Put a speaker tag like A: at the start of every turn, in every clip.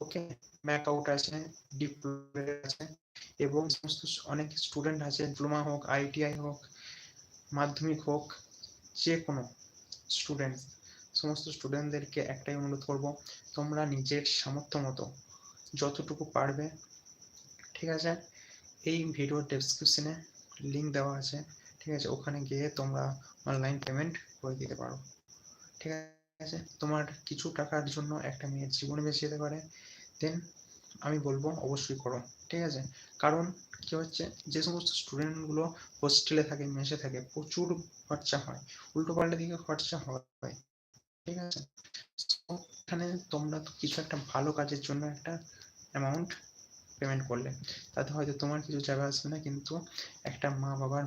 A: ওকে, ম্যাক আউট আছে ডিপ্লোমা আছে এবং সমস্ত অনেক স্টুডেন্ট আছে, ডিপ্লোমা হোক, আইটিআই হোক, মাধ্যমিক হোক যে কোনো স্টুডেন্ট, সমস্ত স্টুডেন্টদেরকে একটাই অনুরোধ করব, তোমরা নিজের সামর্থ্য মতো যতটুকু পারবে, ঠিক আছে? এই ভিডিওর ডেসক্রিপশনে লিংক দেওয়া আছে, ঠিক আছে? ওখানে গিয়ে তোমরা অনলাইন পেমেন্ট করে দিতে পারো, ঠিক আছে? তোমার কিছু টাকার জন্য একটা মেয়ের জীবন বেঁচে যেতে পারে দেন আমি বলব অবশ্যই করো, ঠিক আছে? কারণ কি হচ্ছে, যে সমস্ত স্টুডেন্টগুলো হোস্টেলে থাকে মেসে থাকে, প্রচুর খরচা হয়, উল্টো পাল্টা দিকে খরচা হয়, ঠিক আছে? এখানে তোমরা তো কিছু একটা ভালো কাজের জন্য একটা অ্যামাউন্ট পেমেন্ট করলে, তাতে হয়তো তোমার কিছু যাবে আসবে না, কিন্তু একটা মা বাবার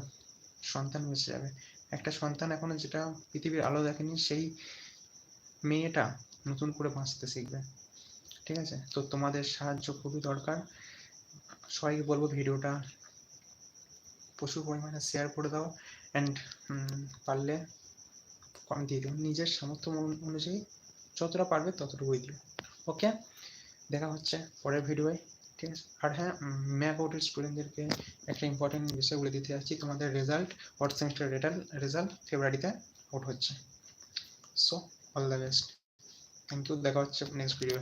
A: সন্তান বেঁচে যাবে। একটা সন্তান এখনও যেটা পৃথিবীর আলো দেখেনি, সেই মেয়েটা নতুন করে বাঁচতে শিখবে। ঠিক আছে? তো তোমাদের সাহায্য খুবই দরকার। সবাইকে বলব ভিডিওটা প্রচুর পরিমাণে শেয়ার করে দাও অ্যান্ড পারলে কম দিয়ে দিও। নিজের সামর্থ্য অনুযায়ী যতটা পারবে ততটুকুই দিও। ওকে দেখা হচ্ছে পরের ভিডিওয়ে ঠিক আছে? আর হ্যাঁ ম্যাক আউটের স্টুডেন্টদেরকে একটা ইম্পর্টেন্ট বিষয় বলে দিতে যাচ্ছি। তোমাদের result fourth semester result result ফেব্রুয়ারিতে আউট হচ্ছে। So all the best thank you দেখা হচ্ছে নেক্সট ভিডিও